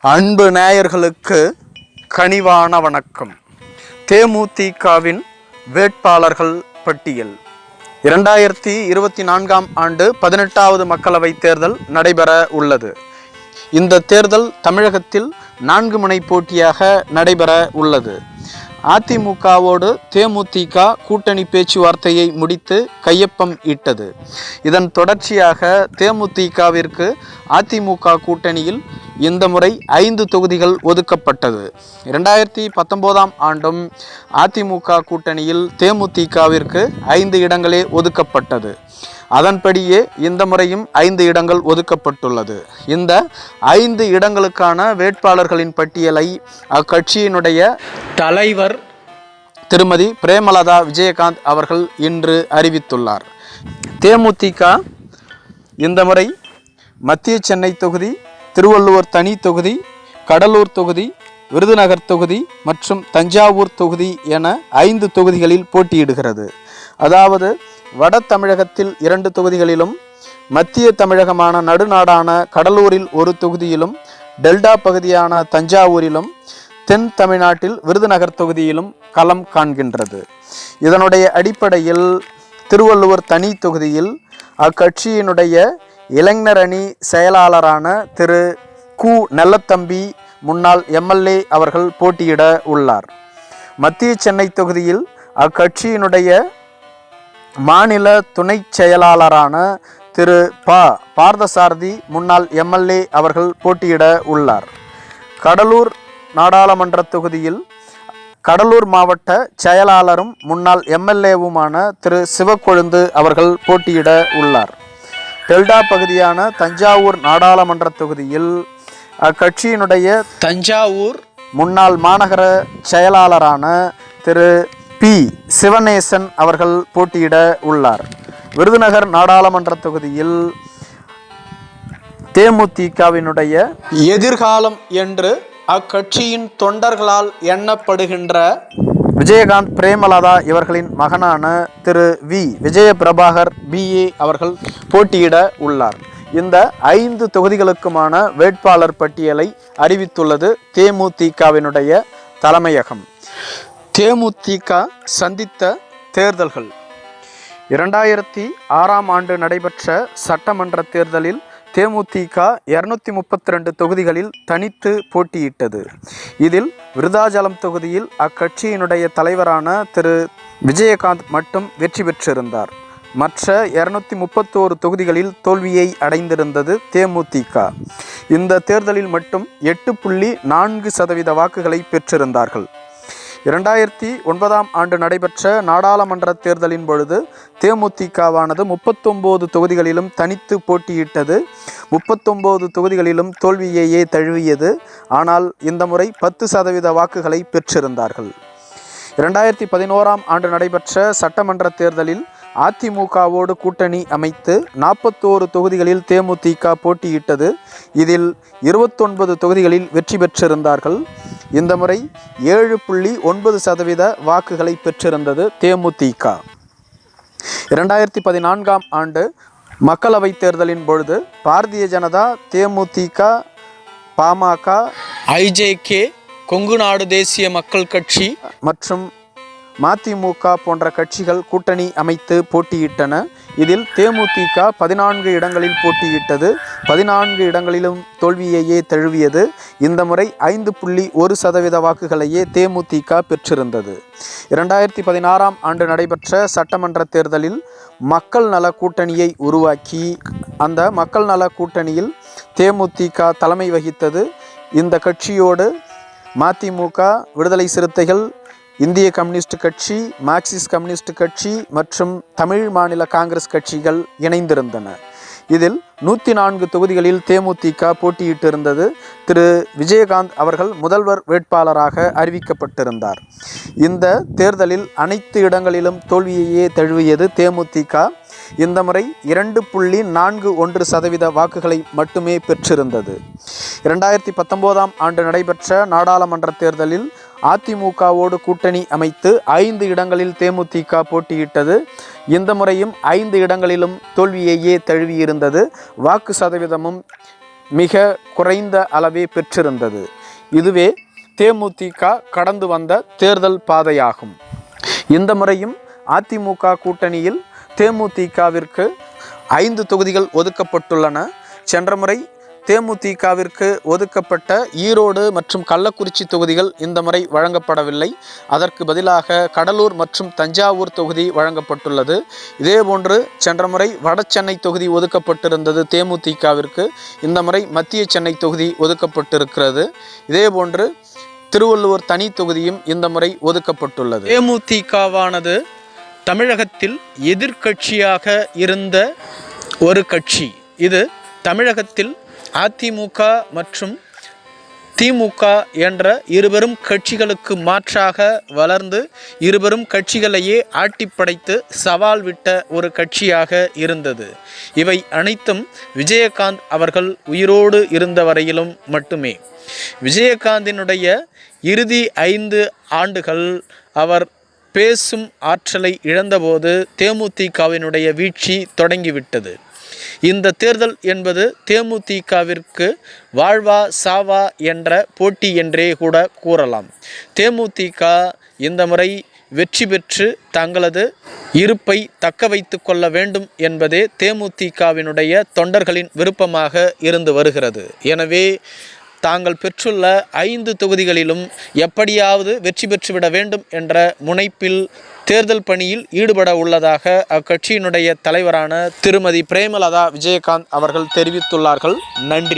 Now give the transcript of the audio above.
அன்பு நேயர்களுக்கு கனிவான வணக்கம். தேமுதிகவின் வேட்பாளர்கள் பட்டியல். இரண்டாயிரத்தி இருபத்தி நான்காம் ஆண்டு பதினெட்டாவது மக்களவைத் தேர்தல் நடைபெற உள்ளது. இந்த தேர்தல் தமிழகத்தில் நான்கு முனை போட்டியாக நடைபெற உள்ளது. அதிமுகவோடு தேமுதிக கூட்டணி பேச்சுவார்த்தையை முடித்து கையொப்பம் இட்டது. இதன் தொடர்ச்சியாக தேமுதிகவிற்கு அதிமுக கூட்டணியில் இந்த முறை ஐந்து தொகுதிகள் ஒதுக்கப்பட்டது. இரண்டாயிரத்தி பத்தொம்போதாம் ஆண்டும் அதிமுக கூட்டணியில் தேமுதிகவிற்கு ஐந்து இடங்களே ஒதுக்கப்பட்டது. அதன்படியே இந்த முறையும் ஐந்து இடங்கள் ஒதுக்கப்பட்டுள்ளது. இந்த ஐந்து இடங்களுக்கான வேட்பாளர்களின் பட்டியலை அக்கட்சியினுடைய தலைவர் திருமதி பிரேமலதா விஜயகாந்த் அவர்கள் இன்று அறிவித்துள்ளார். தேமுதிக இந்த முறை மத்திய சென்னை தொகுதி திருவள்ளுவர் தனி தொகுதி கடலூர் தொகுதி விருதுநகர் தொகுதி மற்றும் தஞ்சாவூர் தொகுதி என ஐந்து தொகுதிகளில் போட்டியிடுகிறது. அதாவது வட தமிழகத்தில் இரண்டு தொகுதிகளிலும் மத்திய தமிழகமான நடுநாடான கடலூரில் ஒரு தொகுதியிலும் டெல்டா பகுதியான தஞ்சாவூரிலும் தென் தமிழ்நாட்டில் விருதுநகர் தொகுதியிலும் களம் காண்கின்றது. இதனுடைய அடிப்படையில் திருவள்ளுவர் தனி தொகுதியில் அக்கட்சியினுடைய இளைஞர் அணி செயலாளரான திரு. கு. நெல்லத்தம்பி முன்னாள் எம்எல்ஏ அவர்கள் போட்டியிட உள்ளார். மத்திய சென்னை தொகுதியில் அக்கட்சியினுடைய மாநில துணை செயலாளரான திரு. ப. பார்த்தசாரதி முன்னாள் எம்எல்ஏ அவர்கள் போட்டியிட உள்ளார். கடலூர் நாடாளுமன்ற தொகுதியில் கடலூர் மாவட்ட செயலாளரும் முன்னாள் எம்எல்ஏவுமான திரு. சிவக்கொழுந்து அவர்கள் போட்டியிட உள்ளார். டெல்டா பகுதியான தஞ்சாவூர் நாடாளுமன்ற தொகுதியில் அக்கட்சியினுடைய தஞ்சாவூர் முன்னாள் மாநகர செயலாளரான திரு பி. சிவநேசன் அவர்கள் போட்டியிட உள்ளார். விருதுநகர் நாடாளுமன்ற தொகுதியில் தேமுதிகவினுடைய எதிர்காலம் என்று அக்கட்சியின் தொண்டர்களால் எண்ணப்படுகின்ற விஜயகாந்த் பிரேமலதா இவர்களின் மகனான திரு வி. விஜய பிரபாகர் பிஏ அவர்கள் போட்டியிட உள்ளார். இந்த ஐந்து தொகுதிகளுக்குமான வேட்பாளர் பட்டியலை அறிவித்துள்ளது தேமுதிகவினுடைய தலைமையகம். தேமுதிக சந்தித்த தேர்தல்கள். இரண்டாயிரத்தி ஆறாம் ஆண்டு நடைபெற்ற சட்டமன்ற தேர்தலில் தேமுதிக இரநூத்தி முப்பத்தி ரெண்டு தொகுதிகளில் தனித்து போட்டியிட்டது. இதில் விருதாச்சலம் தொகுதியில் அக்கட்சியினுடைய தலைவரான திரு. விஜயகாந்த் மட்டும் வெற்றி பெற்றிருந்தார். மற்ற இரநூத்தி முப்பத்தோரு தொகுதிகளில் தோல்வியை அடைந்திருந்தது தேமுதிக. இந்த தேர்தலில் மட்டும் எட்டு புள்ளி நான்கு சதவீத வாக்குகளை பெற்றிருந்தார்கள். இரண்டாயிரத்தி ஒன்பதாம் ஆண்டு நடைபெற்ற நாடாளுமன்ற தேர்தலின் பொழுது தேமுதிகவானது முப்பத்தொம்போது தொகுதிகளிலும் தனித்து போட்டியிட்டது. முப்பத்தொம்போது தொகுதிகளிலும் தோல்வியையே தழுவியது. ஆனால் இந்த முறை பத்து சதவீத வாக்குகளை பெற்றிருந்தார்கள். இரண்டாயிரத்தி பதினோராம் ஆண்டு நடைபெற்ற சட்டமன்ற தேர்தலில் அதிமுகவோடு கூட்டணி அமைத்து நாற்பத்தோரு தொகுதிகளில் தேமுதிக போட்டியிட்டது. இதில் இருபத்தொன்பது தொகுதிகளில் வெற்றி பெற்றிருந்தார்கள். இந்த முறை ஏழு புள்ளி ஒன்பது சதவீத வாக்குகளை பெற்றிருந்தது தேமுதிக. இரண்டாயிரத்தி பதினான்காம் ஆண்டு மக்களவைத் தேர்தலின் பொழுது பாரதிய ஜனதா தேமுதிக பாமக ஐஜேகே கொங்கு நாடு தேசிய மக்கள் கட்சி மற்றும் மதிமுக போன்ற கட்சிகள் கூட்டணி அமைத்து போட்டியிட்டன. இதில் தேமுதிக பதினான்கு இடங்களில் போட்டியிட்டது. பதினான்கு இடங்களிலும் தோல்வியையே தழுவியது. இந்த முறை ஐந்து புள்ளி ஒரு சதவீத வாக்குகளையே தேமுதிக பெற்றிருந்தது. இரண்டாயிரத்தி பதினாறாம் ஆண்டு நடைபெற்ற சட்டமன்ற தேர்தலில் மக்கள் நல கூட்டணியை உருவாக்கி அந்த மக்கள் நல கூட்டணியில் தேமுதிக தலைமை வகித்தது. இந்த கட்சியோடு மதிமுக விடுதலை சிறுத்தைகள் இந்திய கம்யூனிஸ்ட் கட்சி மார்க்சிஸ்ட் கம்யூனிஸ்ட் கட்சி மற்றும் தமிழ் மாநில காங்கிரஸ் கட்சிகள் இணைந்திருந்தன. இதில் நூற்றி நான்கு தொகுதிகளில் தேமுதிக போட்டியிட்டிருந்தது. திரு. விஜயகாந்த் அவர்கள் முதல்வர் வேட்பாளராக அறிவிக்கப்பட்டிருந்தார். இந்த தேர்தலில் அனைத்து இடங்களிலும் தோல்வியையே தழுவியது தேமுதிக. இந்த முறை இரண்டு புள்ளி நான்கு ஒன்று சதவீத வாக்குகளை மட்டுமே பெற்றிருந்தது. இரண்டாயிரத்தி பத்தொம்போதாம் ஆண்டு நடைபெற்ற நாடாளுமன்ற தேர்தலில் அதிமுகவோடு கூட்டணி அமைத்து ஐந்து இடங்களில் தேமுதிக போட்டியிட்டது. இந்த முறையும் ஐந்து இடங்களிலும் தோல்வியையே தழுவியிருந்தது. வாக்கு சதவீதமும் மிக குறைந்த அளவே பெற்றிருந்தது. இதுவே தேமுதிக கடந்து வந்த தேர்தல் பாதையாகும். இந்த முறையும் அதிமுக கூட்டணியில் தேமுதிகவிற்கு ஐந்து தொகுதிகள் ஒதுக்கப்பட்டுள்ளன. சென்ற முறை தேமுதிகவிற்கு ஒதுக்கப்பட்ட ஈரோடு மற்றும் கள்ளக்குறிச்சி தொகுதிகள் இந்த முறை வழங்கப்படவில்லை. அதற்கு பதிலாக கடலூர் மற்றும் தஞ்சாவூர் தொகுதி வழங்கப்பட்டுள்ளது. இதேபோன்று சென்ற முறை வட சென்னை தொகுதி ஒதுக்கப்பட்டிருந்தது தேமுதிகவிற்கு. இந்த முறை மத்திய சென்னை தொகுதி ஒதுக்கப்பட்டிருக்கிறது. இதேபோன்று திருவள்ளுவர் தனி தொகுதியும் இந்த முறை ஒதுக்கப்பட்டுள்ளது. தேமுதிகவானது தமிழகத்தில் எதிர்க்கட்சியாக இருந்த ஒரு கட்சி. இது தமிழகத்தில் அதிமுக மற்றும் திமுக என்ற இருபெரும் கட்சிகளுக்கு மாற்றாக வளர்ந்து இருபெரும் கட்சிகளையே ஆட்டிப்படைத்து சவால் விட்ட ஒரு கட்சியாக இருந்தது. இவை அனைத்தும் விஜயகாந்த் அவர்கள் உயிரோடு இருந்த வரையிலும் மட்டுமே. விஜயகாந்தினுடைய இறுதி ஐந்து ஆண்டுகள் அவர் பேசும் ஆற்றலை இழந்தபோது தேமுதிகவினுடைய வீழ்ச்சி தொடங்கிவிட்டது. இந்த தேர்தல் என்பது தேமுதிகவிற்கு வாழ்வா சாவா என்ற போட்டி என்றே கூட கூறலாம். தேமுதிக இந்த முறை வெற்றி பெற்று தங்களது இருப்பை தக்க வைத்து கொள்ள வேண்டும் என்பதே தேமுதிகவினுடைய தொண்டர்களின் விருப்பமாக இருந்து வருகிறது. எனவே தாங்கள் பெற்றுள்ள ஐந்து தொகுதிகளிலும் எப்படியாவது வெற்றி பெற்றுவிட வேண்டும் என்ற முனைப்பில் தேர்தல் பணியில் ஈடுபட உள்ளதாக அக்கட்சியினுடைய தலைவரான திருமதி பிரேமலதா விஜயகாந்த் அவர்கள் தெரிவித்துள்ளார்கள். நன்றி.